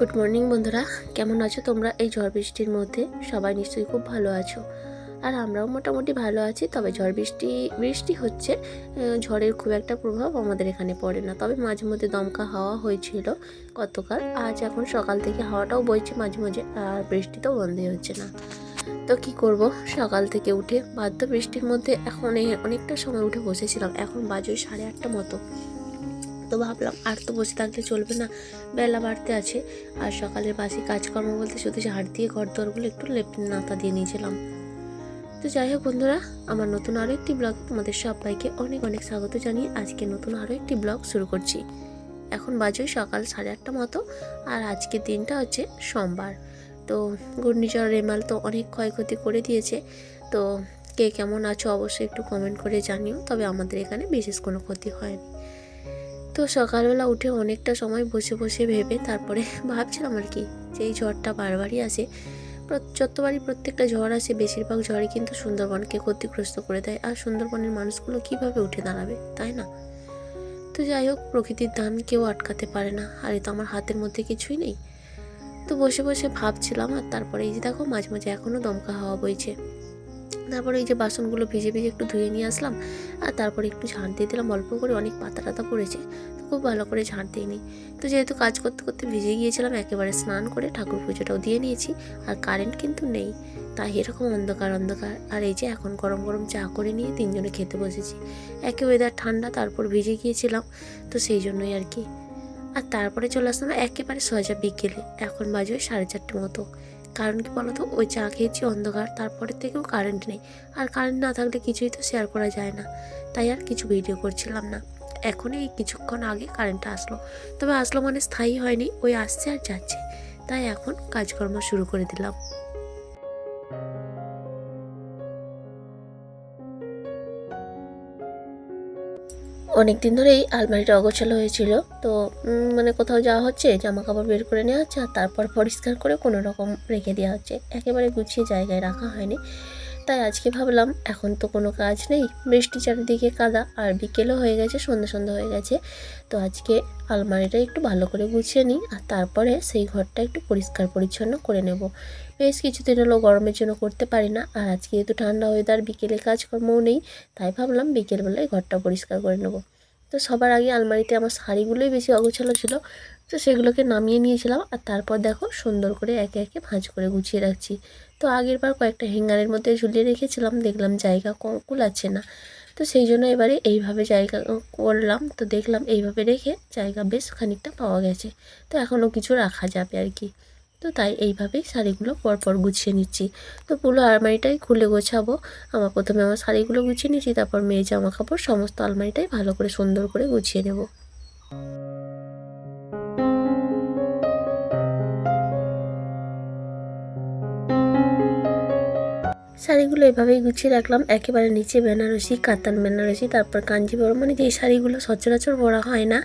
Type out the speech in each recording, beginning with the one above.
Good morning বন্ধুরা। কেমন আছো তোমরা? এই ঝড় বৃষ্টির মধ্যে সবাই নিশ্চয়ই খুব ভালো আছো। আর আমরাও মোটামুটি ভালো আছি, তবে ঝড় বৃষ্টি বৃষ্টি হচ্ছে ঝড়ের খুব একটা প্রভাব আমাদের এখানে পড়ে না। তবে মাঝে মধ্যে দমকা হাওয়া হয়েছিল গতকাল। আজ এখন সকাল থেকে হাওয়াটাও বইছে মাঝে মাঝে, আর বৃষ্টি তো বন্ধই হচ্ছে না। তো কি করব? সকাল থেকে উঠে বাধ্য বৃষ্টির মধ্যে এখন অনেকটা সময় উঠে বসেছিলাম। এখন বাজে সাড়ে আটটা মতো। তো ভাবলাম আর তো বসে থাকলে চলবে না। বেলা বাড়তে আছে। আর সকালের বাসি কাজকর্ম বলতে শুধু ঝাড় দিয়ে ঘর দোরগুলো একটু লেপ নাতা দিয়ে নিয়েছিলাম। তো যাই হোক বন্ধুরা, আমার নতুন আরও একটি ব্লগ তোমাদের সবাইকে অনেক অনেক স্বাগত জানিয়ে আজকে নতুন আরও একটি ব্লগ শুরু করছি। এখন বাজে সকাল সাড়ে আটটা মতো আর আজকের দিনটা হচ্ছে সোমবার। তো ঘূর্ণিঝড়, রেমাল তো অনেক ক্ষয়ক্ষতি করে দিয়েছে। তো কে কেমন আছো অবশ্যই একটু কমেন্ট করে জানিও, তবে আমাদের এখানে বিশেষ কোনো ক্ষতি হয়নি। তো সকালবেলা উঠে অনেকটা সময় বসে বসে ভেবে তারপরে ভাবছিলাম আর কি যে এই ঝড়টা বারবারই আসে যতবারই প্রত্যেকটা ঝড় আসে বেশিরভাগ ঝড়ই কিন্তু সুন্দরবনকে ক্ষতিগ্রস্ত করে দেয়। আর সুন্দরবনের মানুষগুলো কীভাবে উঠে দাঁড়াবে, তাই না? তো যাই হোক, প্রকৃতির দান কেউ আটকাতে পারে না, আর এ তো আমার হাতের মধ্যে কিছুই নেই। তো বসে বসে ভাবছিলাম আর তারপরে এই যে দেখো, মাঝে মাঝে এখনও দমকা হাওয়া বইছে। তারপরে এই যে বাসনগুলো ভিজে ভিজে একটু ধুয়ে নিয়ে আসলাম আর তারপরে একটু ঝাঁট দিয়ে দিলাম, অল্প করে অনেক পাতা টাতা পড়েছে, তো খুব ভালো করে ঝাঁট দিইনি তো যেহেতু কাজ করতে করতে ভিজে গিয়েছিলাম, একেবারে স্নান করে ঠাকুর পুজোটাও দিয়ে নিয়েছি আর কারেন্ট কিন্তু নেই, তাই এরকম অন্ধকার অন্ধকার। আর এই যে এখন গরম গরম চা করে নিয়ে তিনজনে খেতে বসেছি, একে ওয়েদার ঠান্ডা তারপর ভিজে গিয়েছিলাম, তো সেই জন্যই আর কি। আর তারপরে চলে আসলাম একেবারে সোজা বিকেলে, এখন বাজে সাড়ে চারটে মতো। কারণ কি বলতো? ওই চা খেয়েছি অন্ধকার তারপরে থেকেও কারেন্ট নেই। আর কারেন্ট না থাকলে কিছুই তো শেয়ার করা যায় না। তাই আর কিছু ভিডিও করছিলাম না। এখনই কিছুক্ষণ আগে কারেন্টটা আসলো। তবে আসলো মানে স্থায়ী হয়নি, ওই আসছে আর যাচ্ছে। তাই এখন কাজকর্ম শুরু করে দিলাম। অনেক দিন ধরেই আলমারিটা অগোছালো হয়েছিল। তো মানে কোথাও যাওয়া হচ্ছে জামা কাপড় বের করে নেওয়া হচ্ছে আর তারপর পরিষ্কার করে কোনো রকম রেখে দেওয়া হচ্ছে। একেবারে গুছিয়ে জায়গায় রাখা হয়নি। তাই আজকে ভাবলাম, এখন তো কোনো কাজ নেই। বৃষ্টি চারিদিকে কাদা আর বিকেলও হয়ে গেছে সন্ধ্যা সন্ধ্যা হয়ে গেছে। তো আজকে আলমারিটা একটু ভালো করে গুছিয়ে নিই আর তারপরে সেই ঘরটা একটু পরিষ্কার পরিচ্ছন্ন করে নেব। বেশ কিছুদিন হলো গরমের জন্য করতে পারি না আর আজকে যেহেতু ঠান্ডা ওয়েদার বিকেলে কাজকর্মও নেই, তাই ভাবলাম বিকেলবেলায় ঘরটা পরিষ্কার করে নেব। তো সবার আগে আলমারিতে আমার শাড়িগুলোই বেশি অগোছালো ছিল। তো সেগুলোকে নামিয়ে নিয়েছিলাম আর তারপর দেখো সুন্দর করে একে একে ভাঁজ করে গুছিয়ে রাখছি। তো আগের বার কয়েকটা হ্যাঙ্গারের মধ্যে ঝুলিয়ে রেখেছিলাম, দেখলাম জায়গা ক- কুলাচ্ছে না। তো সেই জন্য এবারে এইভাবে জায়গা করলাম, তো দেখলাম এইভাবে রেখে জায়গা বেশ খানিকটা পাওয়া গেছে। তো এখনও কিছু রাখা যাবে আর কি। তো তাই এইভাবেই শাড়িগুলো পরপর গুছিয়ে নিচ্ছি। তো পুরো আলমারিটাই খুলে গোছাবো। আমার প্রথমে আমার শাড়িগুলো গুছিয়ে নিচ্ছি তারপর মেয়ে জামা কাপড় সমস্ত আলমারিটাই ভালো করে সুন্দর করে গুছিয়ে নেব। শাড়িগুলো এভাবেই গুছিয়ে রাখলাম। একেবারে নিচে বেনারসি, কাতান বেনারসি, তারপর কাঞ্জিবরম মানে যে শাড়িগুলো সচরাচর পরা হয় না,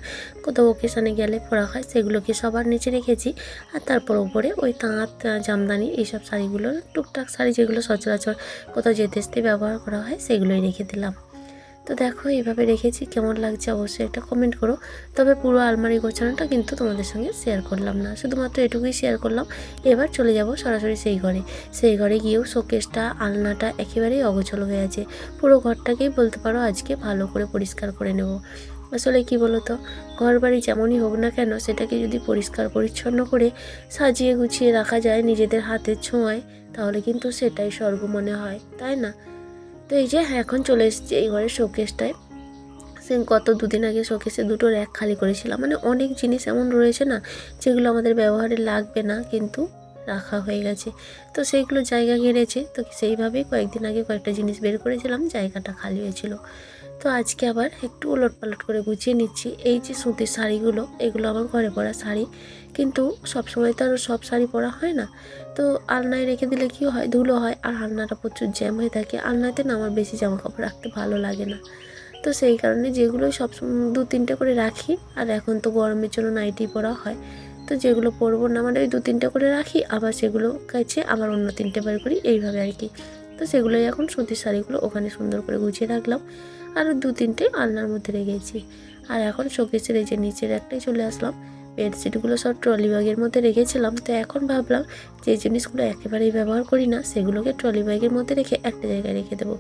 কোথাও ওকেশানে গেলে পরা হয়, সেগুলোকে সবার নিচে রেখেছি। আর তারপর উপরে ওই তাঁত, জামদানি এইসব শাড়িগুলো, টুকটাক শাড়ি যেগুলো সচরাচর কোথাও যেতে ব্যবহার করা হয়, সেগুলোই রেখে দিলাম। তো দেখো এইভাবে রেখেছি, কেমন লাগছে অবশ্যই একটা কমেন্ট করো। তবে পুরো আলমারি গোছানোটা কিন্তু তোমাদের সঙ্গে শেয়ার করলাম না। শুধুমাত্র এটুকুই শেয়ার করলাম। এবার চলে যাব সরাসরি সেই ঘরে। সেই ঘরে গিয়েও শোকেসটা, আলনাটা একেবারেই অগোছলো হয়ে আছে। পুরো ঘরটাকেই বলতে পারো আজকে ভালো করে পরিষ্কার করে নেব। আসলে কি বলো তো ঘর বাড়ি যেমনই হোক না কেন, সেটাকে যদি পরিষ্কার পরিচ্ছন্ন করে সাজিয়ে গুছিয়ে রাখা যায় নিজেদের হাতের ছোঁয়ায়, তাহলে কিন্তু সেটাই স্বর্গ মনে হয়, তাই না? তো এই যে হ্যাঁ এখন চলে এসেছি এই ঘরের শোকেসটায় সে গত দুদিন আগে শোকেসে দুটো র্যাক খালি করেছিলাম। মানে অনেক জিনিস এমন রয়েছে না, যেগুলো আমাদের ব্যবহারে লাগবে না, কিন্তু রাখা হয়ে গেছে। তো সেইগুলো জায়গা ঘিরেছে তো সেইভাবেই কয়েকদিন আগে কয়েকটা জিনিস বের করেছিলাম, জায়গাটা খালি হয়েছিল। তো আজকে আবার একটু ওলট পালট করে গুছিয়ে নিচ্ছি। এই যে সুতির শাড়িগুলো, এগুলো আমার ঘরে পরা শাড়ি। কিন্তু সবসময় তো আর সব শাড়ি পরা হয় না। তো আলনায় রেখে দিলে কী হয়? ধুলো হয় আর আলনাটা প্রচুর জ্যাম হয়ে থাকে। আলনাতে না আমার বেশি জামা কাপড় রাখতে ভালো লাগে না। তো সেই কারণে যেগুলো সব দু তিনটে করে রাখি আর এখন তো গরমের জন্য নাইটি পরা হয়। তো যেগুলো পরবো না মানে ওই দু তিনটে করে রাখি, আবার সেগুলো কাছে আবার অন্য তিনটে বার করি, এইভাবে আর কি। তো সেগুলোই এখন সুতির শাড়িগুলো ওখানে সুন্দর করে গুছিয়ে রাখলাম। আর দু তিনটে আলনার মধ্যে রেখেছি। আর এখন শোকেসের এই যে নিচের একটাই চলে আসলাম, বেডশিটগুলো সব ট্রলি ব্যাগের মধ্যে রেখেছিলাম। তো এখন ভাবলাম যে জিনিসগুলো একেবারেই ব্যবহার করি না, সেগুলোকে ট্রলি ব্যাগের মধ্যে রেখে একটা জায়গায় রেখে দেবো।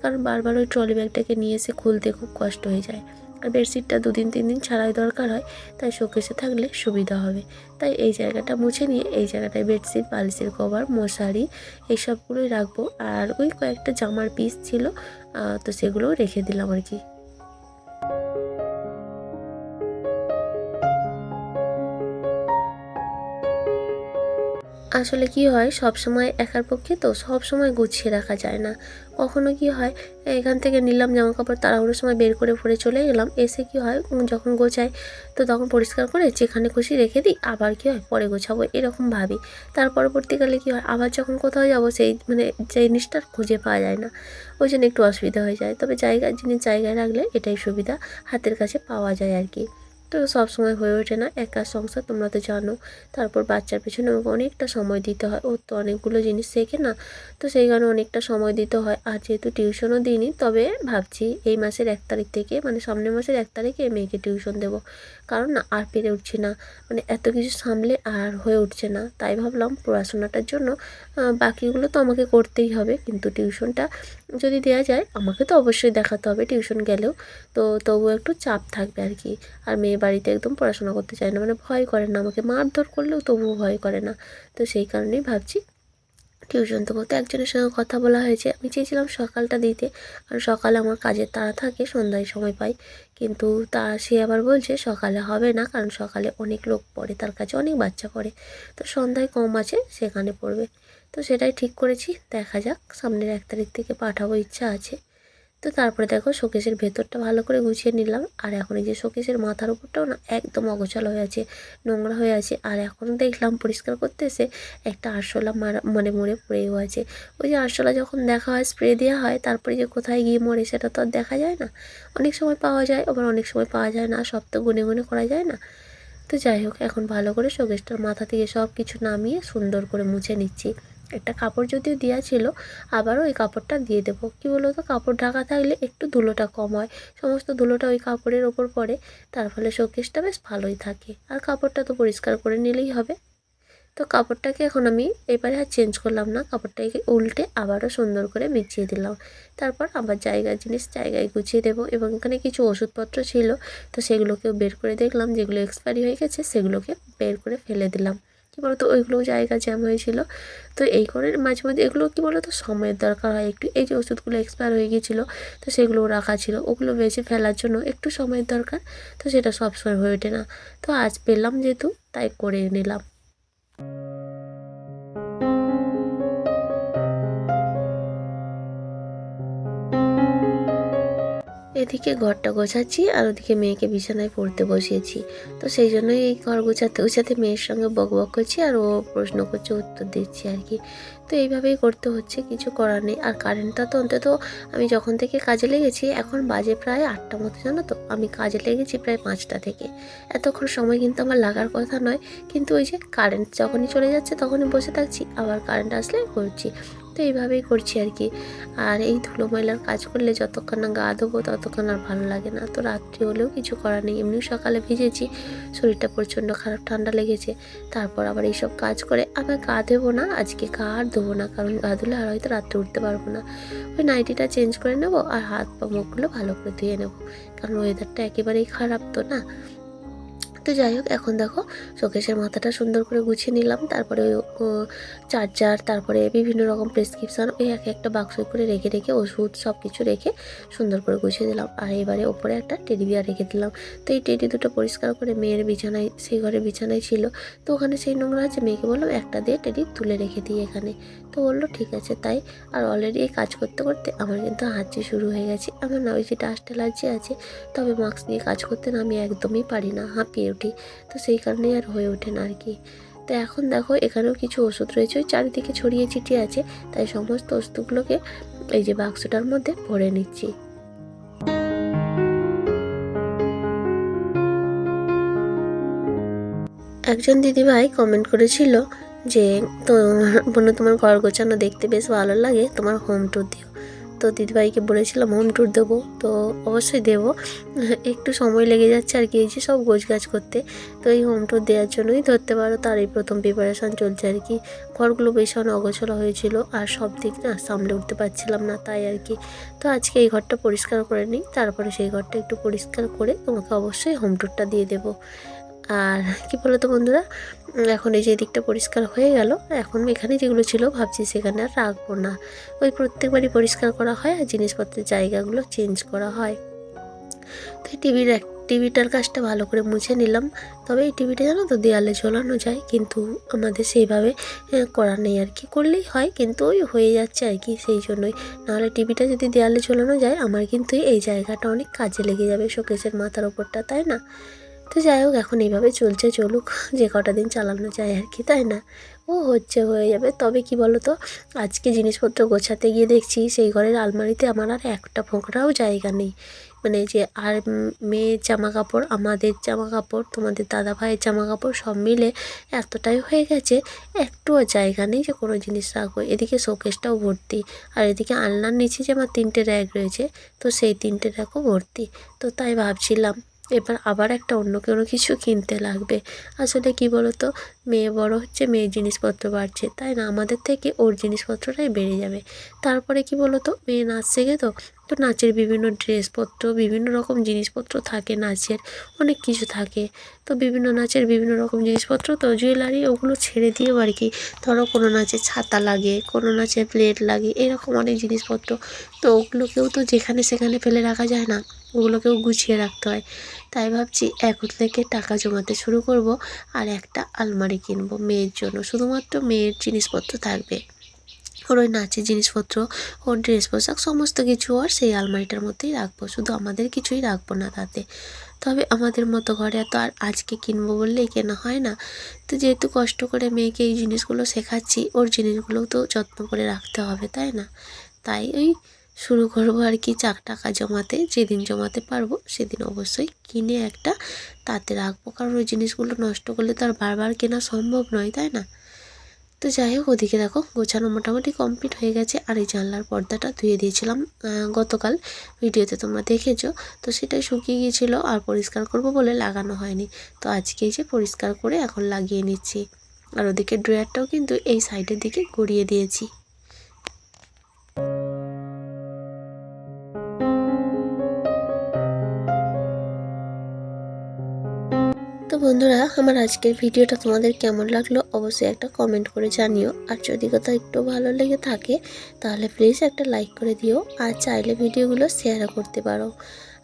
কারণ বারবার ওই ট্রলি ব্যাগটাকে নিয়ে এসে খুলতে খুব কষ্ট হয়ে যায়। আর বেডশিটটা দুদিন, তিন দিন ছাড়াই দরকার হয়, তাই শোকেসে থাকলে সুবিধা হবে। তাই এই জায়গাটা মুছে নিয়ে এই জায়গাটায় বেডশিট, বালিশের কভার, মশারি এইসবগুলোই রাখব। আর ওই কয়েকটা জামার পিস ছিল তো সেগুলোও রেখে দিলাম আর কি। আসলে কি হয় সব সময় একার পক্ষে তো সব সময় গুছিয়ে রাখা যায় না। কখনো কি হয়, এখান থেকে নিলাম জামা কাপড় তাড়াহুড়োর সময় বের করে পরে চলে গেলাম এসে কি হয় যখন গোছাই, তো তখন পরিষ্কার করে যেখানে খুশি রেখে দিই, আবার কি হয়, পরে গোছাবো, এরকম ভাবি। তার পরবর্তীকালে কি হয়, আবার যখন কোথাও যাব, সেই মানে যে জিনিসটা খুঁজে পাওয়া যায় না। ওই জন্য একটু অসুবিধা হয়ে যায়। তবে জায়গায় জিনিস জায়গায় রাখলে এটাই সুবিধা, হাতের কাছে পাওয়া যায় আর কি। তো সব সময় হয়ে ওঠে না, একা সংসার, তোমরা তো জানো। তারপর বাচ্চার পেছনে আমাকে অনেকটা সময় দিতে হয়। ওর তো অনেকগুলো জিনিস শেখে না, তো সেই কারণে অনেকটা সময় দিতে হয়। আর যেহেতু টিউশনও দিইনি, তবে ভাবছি এই মাসের এক তারিখ থেকে মানে সামনের মাসের এক তারিখে মেয়েকে টিউশন দেবো। কারণ না, আর পেরে উঠছি না। মানে এত কিছু সামলে আর হয়ে উঠছে না। তাই ভাবলাম পড়াশোনাটার জন্য বাকিগুলো তো আমাকে করতেই হবে। কিন্তু টিউশনটা যদি দেওয়া যায়, আমাকে তো অবশ্যই দেখাতে হবে, টিউশন গেলেও। তো তবুও একটু চাপ থাকবে আর কি। আর মেয়ে বাড়িতে একদম পড়াশোনা করতে চায় না মানে ভয় করে না। আমাকে মারধর করলেও তবুও ভয় করে না। তো সেই কারণেই ভাবছি, টিউশন তো করতে। একজনের সঙ্গে কথা বলা হয়েছে। আমি চেয়েছিলাম সকালটা দিতে। কারণ সকালে আমার কাজের তাড়া থাকে, সন্ধ্যায় সময় পাই। কিন্তু তা, সে আবার বলছে, সকালে হবে না। কারণ সকালে অনেক লোক পড়ে, তার কাছে অনেক বাচ্চা পড়ে। তো সন্ধ্যায় কম আছে, সেখানে পড়বে। তো সেটাই ঠিক করেছি। দেখা যাক, সামনের এক তারিখ থেকে পাঠাবো, ইচ্ছা আছে। তো তারপরে দেখো শোকেসের ভেতরটা ভালো করে গুছিয়ে নিলাম। আর এখন এই যে শোকেসের মাথার উপরটাও না একদম অগোছাল হয়ে আছে, নোংরা হয়ে আছে। আর এখন দেখলাম পরিষ্কার করতে এসে একটা আরশোলা মারা মানে মরে পড়েও আছে। ওই যে আরশোলা যখন দেখা হয় স্প্রে দেওয়া হয়, তারপরে যে কোথায় গিয়ে মরে সেটা তো আর দেখা যায় না। অনেক সময় পাওয়া যায়, আবার অনেক সময় পাওয়া যায় না। সব তো গুনে গুনে করা যায় না। তো যাই হোক, এখন ভালো করে শোকেসটার মাথা থেকে সব কিছু নামিয়ে সুন্দর করে মুছে নিচ্ছি। একটা কাপড় যদিও দেওয়া ছিল, আবারও ওই কাপড়টা দিয়ে দেবো। কী বলো তো কাপড় ঢাকা থাকলে একটু ধুলোটা কম হয়। সমস্ত ধুলোটা ওই কাপড়ের ওপর পড়ে, তার ফলে শোকেসটা বেশ ভালোই থাকে। আর কাপড়টা তো পরিষ্কার করে নিলেই হবে। তো কাপড়টাকে এখন আমি এবারে আর চেঞ্জ করলাম না। কাপড়টাকে উল্টে আবারও সুন্দর করে বিছিয়ে দিলাম। তারপর আবার জায়গার জিনিস জায়গায় গুছিয়ে দেবো এবং এখানে কিছু ওষুধপত্র ছিল। তো সেগুলোকেও বের করে দেখলাম। যেগুলো এক্সপায়ারি হয়ে গেছে, সেগুলোকে বের করে ফেলে দিলাম। কী বলতো ওইগুলো জায়গা জ্যাম হয়েছিল। তো এই করে মাঝে মাঝে এগুলো কী বলতো, সময়ের দরকার হয় একটু। এই যে ওষুধগুলো এক্সপায়ার হয়ে গিয়েছিল, তো সেগুলো রাখা ছিল। ওগুলো বেছে ফেলার জন্য একটু সময়ের দরকার, তো সেটা সবসময় হয়ে ওঠে না। তো আজ পেলাম যেহেতু, তাই করে নিলাম। এদিকে ঘরটা গোছাচ্ছি আর ওদিকে মেয়েকে বিছানায় পড়তে বসিয়েছি। তো সেই জন্যই এই ঘর গোছাতে গোছাতে মেয়ের সঙ্গে বক বক করছি আর ও প্রশ্ন করছে, উত্তর দিচ্ছি আর কি। তো এইভাবেই করতে হচ্ছে, কিছু করার নেই। আর কারেন্টটা তো অন্তত আমি যখন থেকে কাজে লেগেছি, এখন বাজে প্রায় আটটা মতো, জানো তো? আমি কাজে লেগেছি প্রায় পাঁচটা থেকে। এতক্ষণ সময় কিন্তু আমার লাগার কথা নয়, কিন্তু ওই যে কারেন্ট যখনই চলে যাচ্ছে, তখনই বসে থাকছি, আবার কারেন্ট আসলে করছি। তো এইভাবেই করছি আর কি। আর এই ধুলো ময়লার কাজ করলে যতক্ষণ না গা ধোবো, ততক্ষণ আর ভালো লাগে না। তো রাত্রি হলেও কিছু করার নেই। এমনিও সকালে ভিজেছি, শরীরটা প্রচণ্ড খারাপ, ঠান্ডা লেগেছে। তারপর আবার এইসব কাজ করে আবার গা ধোবো না, আজকে গা আর ধোবো না, কারণ গা ধুলে আর হয়তো রাত্রে উঠতে পারব না। ওই নাইটিটা চেঞ্জ করে নেব আর হাত পা মুখগুলো ভালো করে ধুয়ে নেব। কারণ ওয়েদারটা একেবারেই খারাপ তো না। তো যাই হোক, এখন দেখো শোকেশের মাথাটা সুন্দর করে গুছিয়ে নিলাম। তারপরে চার্জার, তারপরে বিভিন্ন রকম প্রেসক্রিপশান ওই এক একটা বাক্স করে রেখে রেখে ওষুধ সব কিছু রেখে সুন্দর করে গুছিয়ে দিলাম আর এবারে ওপরে একটা টেডি বিয়ার রেখে দিলাম। তো এই টেডি দুটো পরিষ্কার করে মেয়ের বিছানায়, সেই ঘরে বিছানায় ছিল। তো ওখানে সেই নোংরা আছে, মেয়েকে বললাম একটা দিয়ে টেডি তুলে রেখে দিই এখানে। তো বলল, ঠিক আছে, তাই। আর অলরেডি এই কাজ করতে করতে আমার কিন্তু হাঁচি শুরু হয়ে গেছে। আমার না ওই যে ডাস্ট অ্যালার্জি আছে, তবে মাস্ক নিয়ে কাজ করতে না আমি একদমই পারি না। হাঁপিয়ে উঠি তো সেই কারণেই আর হয়ে ওঠে না আর কি তো এখন দেখো এখানেও কিছু ওষুধ রয়েছে, ওই চারিদিকে ছড়িয়ে ছিটিয়ে আছে। তাই সমস্ত ওষুধগুলোকে এই যে বাক্সটার মধ্যে ভরে নিচ্ছি। একজন দিদিভাই কমেন্ট করেছিল যে, তো বোন তোমার ঘর গোছানো দেখতে বেশ ভালো লাগে, তোমার হোম ট্যুর দিও। তো দিদিভাইকে বলেছিলাম হোম ট্যুর দেবো। তো অবশ্যই দেবো। একটু সময় লেগে যাচ্ছে আর কি, এই যে সব গোছ গাছ করতে। তো এই হোম ট্যুর দেওয়ার জন্যই ধরতে পারো তার এই প্রথম প্রিপারেশান চলছে আর কি। ঘরগুলো ভীষণ অগোছলা হয়েছিল আর সব দিক না সামলে উঠতে পারছিলাম না তাই আর কি। তো আজকে এই ঘরটা পরিষ্কার করে নিই, তারপরে সেই ঘরটা একটু পরিষ্কার করে তোমাকে অবশ্যই হোম ট্যুরটা দিয়ে দেবো। আর কি বলো তো বন্ধুরা এখন এই যে দিকটা পরিষ্কার হয়ে গেল। এখন এখানে যেগুলো ছিল ভাবছি সেখানে আর রাখব না। ওই প্রত্যেকবারই পরিষ্কার করা হয় আর জিনিসপত্রের জায়গাগুলো চেঞ্জ করা হয়। তো এই টিভির এক টিভিটার কাজটা ভালো করে মুছে নিলাম। তবে এই টিভিটা জানো তো দেয়ালে ঝোলানো যায়, কিন্তু আমাদের সেইভাবে করা নেই আর কি। করলেই হয়, কিন্তু ওই হয়ে যাচ্ছে আর কি সেই জন্যই। নাহলে টিভিটা যদি দেয়ালে ঝোলানো যায়, আমার কিন্তু এই জায়গাটা অনেক কাজে লেগে যাবে শোকেসের মাথার ওপরটা, তাই না? তো যাই হোক, এখন এইভাবে চলছে, চলুক। যে কটা দিন চালানো যায় আর কি, তাই না? ও হচ্ছে হয়ে যাবে। তবে কি বলো তো আজকে জিনিসপত্র গোছাতে গিয়ে দেখছি সেই ঘরের আলমারিতে আমার আর একটা ফোঁকরাও জায়গা নেই। মানে যে আর মেয়ের জামা কাপড় আমাদের জামা কাপড় তোমাদের দাদা ভাইয়ের জামা কাপড় সব মিলে এতটাই হয়ে গেছে, একটুও জায়গা নেই যে কোনো জিনিস রাখব। এদিকে শোকেসটাও ভর্তি। আর এদিকে আলনার নিচে যে আমার তিনটে র্যাক রয়েছে, তো সেই তিনটে র্যাকও ভর্তি। তো তাই ভাবছিলাম এবার আবার একটা অন্য কোনো কিছু কিনতে লাগবে। আসলে কি বলো তো মেয়ে বড় হচ্ছে মেয়ের জিনিসপত্র বাড়ছে, তাই না? আমাদের থেকে ওর জিনিসপত্রটাই বেড়ে যাবে। তারপরে কি বলো তো মেয়ে নাচ শেখে তো? তো নাচের বিভিন্ন ড্রেসপত্র, বিভিন্ন রকম জিনিসপত্র থাকে নাচের, অনেক কিছু থাকে। তো বিভিন্ন নাচের বিভিন্ন রকম জিনিসপত্র তো জুয়েলারি ওগুলো ছেড়ে দিয়েও আর কি। ধরো কোনো নাচে ছাতা লাগে, কোনো নাচে প্লেট লাগে, এরকম অনেক জিনিসপত্র। তো ওগুলোকেও তো যেখানে সেখানে ফেলে রাখা যায় না, ওগুলোকেও গুছিয়ে রাখতে হয়। তাই ভাবছি এখন থেকে টাকা জমাতে শুরু করব আর একটা আলমারি কিনবো মেয়ের জন্য। শুধুমাত্র মেয়ের জিনিসপত্র থাকবে। ওর ওই নাচের জিনিসপত্র, ওর ড্রেস পোশাক, সমস্ত কিছু আর সেই আলমারিটার মধ্যেই রাখব। শুধু আমাদের কিছুই রাখব না তাতে। তবে আমাদের মতো ঘরে তো আর আজকে কিনবো বললেই কেনা হয় না। তো যেহেতু কষ্ট করে মেয়েকে এই জিনিসগুলো শেখাচ্ছি, ওর জিনিসগুলোও তো যত্ন করে রাখতে হবে, তাই না? তাই ওই শুরু করব আর কি চাক টাকা জমাতে, যেদিন জমাতে পারব সেদিন অবশ্যই কিনে একটা তাতে রাখব। কারণ ওই জিনিসগুলো নষ্ট করলে তো আর বারবার কেনা সম্ভব নয়, তাই না? তো যাই হোক, ওদিকে দেখো গোছানো মোটামুটি কমপ্লিট হয়ে গেছে। আর এই জানলার পর্দাটা ধুয়ে দিয়েছিলাম গতকাল ভিডিওতে তোমরা দেখেছ। তো সেটাই শুকিয়ে গিয়েছিল আর পরিষ্কার করব বলে লাগানো হয়নি। তো আজকে যে পরিষ্কার করে এখন লাগিয়ে নিচ্ছি। আর ওদিকে ড্রয়ারটাও কিন্তু এই সাইডের দিকে গড়িয়ে দিয়েছি। বন্ধুরা, আমার আজকের ভিডিওটা তোমাদের কেমন লাগল অবশ্যই একটা কমেন্ট করে জানিও। আর যদি কোথাও একটু ভালো লেগে থাকে, তাহলে প্লিজ একটা লাইক করে দিও আর চাইলে ভিডিওগুলো শেয়ারও করতে পারো।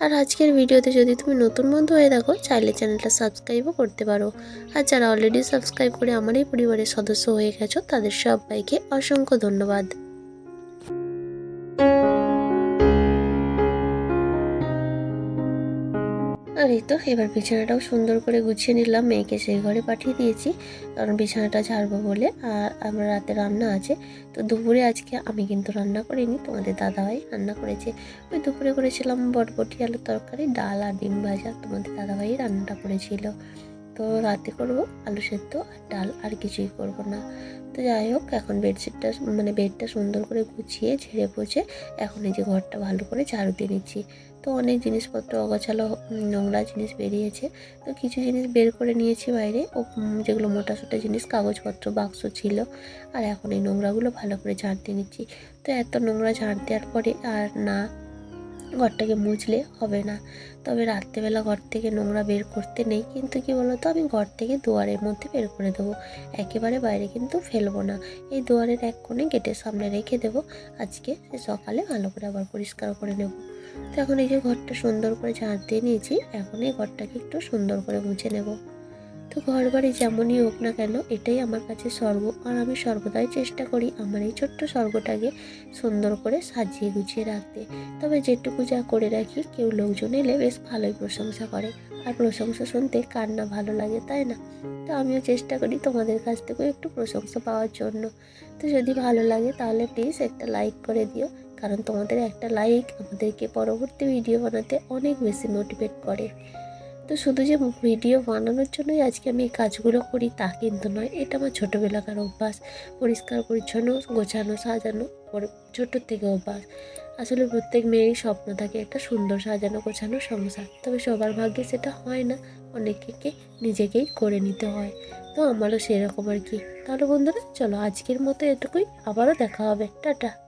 আর আজকের ভিডিওতে যদি তুমি নতুন বন্ধু হয়ে থাকো, চাইলে চ্যানেলটা সাবস্ক্রাইবও করতে পারো। আর যারা অলরেডি সাবস্ক্রাইব করে আমার এই পরিবারের সদস্য হয়ে গেছো, তাদের সবাইকে অসংখ্য ধন্যবাদ। আর এই তো এবার বিছানাটাও সুন্দর করে গুছিয়ে নিলাম। মেয়েকে সেই ঘরে পাঠিয়ে দিয়েছি, কারণ বিছানাটা ঝাড়বো বলে। আর আমার রাতে রান্না আছে। তো দুপুরে আজকে আমি কিন্তু রান্না করিনি, তোমাদের দাদাভাই রান্না করেছে। ওই দুপুরে করেছিলাম বটবটি, আলুর তরকারি, ডাল আর ডিম ভাজা। তোমাদের দাদাভাই রান্নাটা করেছিল। তো রাতে করব আলু সেদ্ধ আর ডাল, আর কিছুই করব না। তো যাই হোক, এখন বেডশিটটা মানে বেডটা সুন্দর করে গুছিয়ে ঝেড়ে পোছে এখন এই যে ঘরটা ভালো করে ঝাড়ু দিয়ে নিচ্ছি। তো অনেক জিনিসপত্র, অগোছালো নোংরা জিনিস বেরিয়েছে। তো কিছু জিনিস বের করে নিয়েছি বাইরে। ও যেগুলো মোটা সোটা জিনিস, কাগজপত্র, বাক্স ছিল। আর এখন এই নোংরাগুলো ভালো করে ঝাড় দিয়ে নিচ্ছি। তো এত নোংরা ঝাড় দেওয়ার পরে আর না, ঘরটাকে মুছলে হবে না। তবে রাত্রেবেলা ঘর থেকে নোংরা বের করতে নেই। কিন্তু কি বলতো, আমি ঘর থেকে দুয়ারের মধ্যে বের করে দেবো। একেবারে বাইরে কিন্তু ফেলব না। এই দুয়ারের এক কোণে গেটের সামনে রেখে দেবো। আজকে সকালে ভালো করে আবার পরিষ্কার করে নেব। তো এখন এই যে ঘরটা সুন্দর করে ঝাঁট দিয়ে নিয়েছি, এখন এই ঘরটাকে একটু সুন্দর করে মুছে নেব। তো ঘর বাড়ি যেমনই হোক না কেন, এটাই আমার কাছে স্বর্গ, আর আমি সর্বদাই চেষ্টা করি আমার এই ছোট্ট স্বর্গটাকে সুন্দর করে সাজিয়ে গুছিয়ে রাখতে। তবে যেটুকু যা করে রাখি, কেউ লোকজন এলে বেশ ভালোই প্রশংসা করে। আর প্রশংসা শুনতে কার না ভালো লাগে, তাই না? তো আমিও চেষ্টা করি তোমাদের কাছ থেকেও একটু প্রশংসা পাওয়ার জন্য। তো যদি ভালো লাগে তাহলে প্লিজ একটা লাইক করে দিও। কারণ তোমাদের একটা লাইক আমাদেরকে পরবর্তী ভিডিও বানাতে অনেক বেশি মোটিভেট করে। তো শুধু যে ভিডিও বানানোর জন্যই আজকে আমি এই কাজগুলো করি তা কিন্তু নয়, এটা আমার ছোটোবেলাকার অভ্যাস। পরিষ্কার, পরিচ্ছন্ন, গোছানো, সাজানো ছোটোর থেকে অভ্যাস। আসলে প্রত্যেক মেয়েরই স্বপ্ন থাকে একটা সুন্দর সাজানো, গোছানো সংসার। তবে সবার ভাগ্যে সেটা হয় না, অনেককে নিজেকেই করে নিতে হয়। তো আমারও সেরকম আর কি। তাহলে বন্ধুরা, চলো আজকের মতো এটুকুই। আবারও দেখা হবে। টাটা।